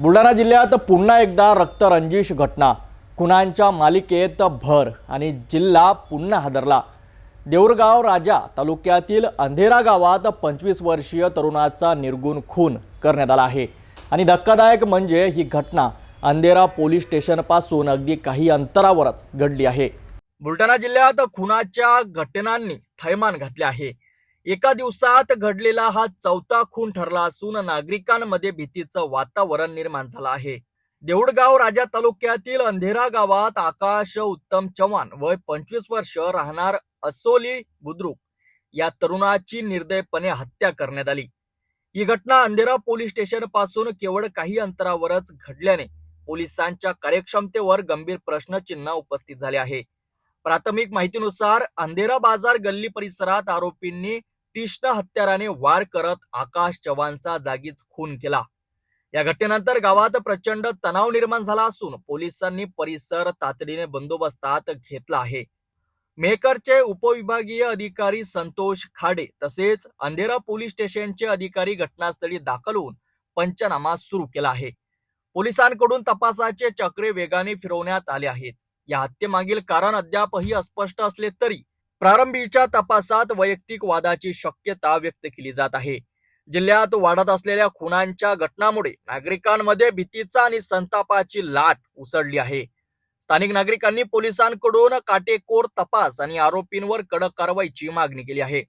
बुलढाणा जिल्ह्यात पुन्हा एकदा रक्तरंजिश घटना. खुनांच्या मालिकेत भर आणि जिल्हा पुन्हा हादरला. देऊरगाव राजा तालुक्यातील अंधेरा गावात पंचवीस वर्षीय तरुणाचा निर्गुण खून करण्यात आला आहे. आणि धक्कादायक म्हणजे ही घटना अंधेरा पोलीस स्टेशनपासून अगदी काही अंतरावरच घडली आहे. बुलढाणा जिल्ह्यात खुनाच्या घटनांनी थैमान घातले आहे. एका दिवसात घडलेला हा चौथा खून ठरला असून नागरिकांमध्ये भीतीचं वातावरण निर्माण झालं आहे. देऊळगाव राजा तालुक्यातील अंधेरा गावात आकाश उत्तम चव्हाण वय पंचवीस वर्ष राहणार असोली बुद्रुक या तरुणाची निर्दयपणे हत्या करण्यात आली. ही घटना अंधेरा पोलीस स्टेशनपासून केवळ काही अंतरावरच घडल्याने पोलिसांच्या कार्यक्षमतेवर गंभीर प्रश्नचिन्ह उपस्थित झाले आहे. प्राथमिक माहितीनुसार अंधेरा बाजार गल्ली परिसरात आरोपींनी तीक्ष्ण हत्याराने वार करत आकाश चव्हाणचा जागीच खून केला. या घटनेनंतर गावात प्रचंड तणाव निर्माण झाला असून पोलिसांनी परिसर तातडीने बंदोबस्तात घेतला आहे. मेहकरचे उपविभागीय अधिकारी संतोष खाडे तसेच अंधेरा पोलीस स्टेशनचे अधिकारी घटनास्थळी दाखल होऊन पंचनामा सुरू केला आहे. पोलिसांकडून तपासाचे चक्रे वेगाने फिरवण्यात आले आहेत. या हत्येमागील कारण अद्यापही अस्पष्ट असले तरी प्रारंभीच्या तपासात वैयक्तिक वादाची शक्यता व्यक्त केली जात आहे. जिल्ह्यात वाढत असलेल्या खुनांच्या घटनामुळे नागरिकांमध्ये भीतीचा आणि संतापाची लाट उसळली आहे. स्थानिक नागरिकांनी पोलिसांकडून काटेकोर तपास आणि आरोपींवर कडक कारवाईची मागणी केली आहे.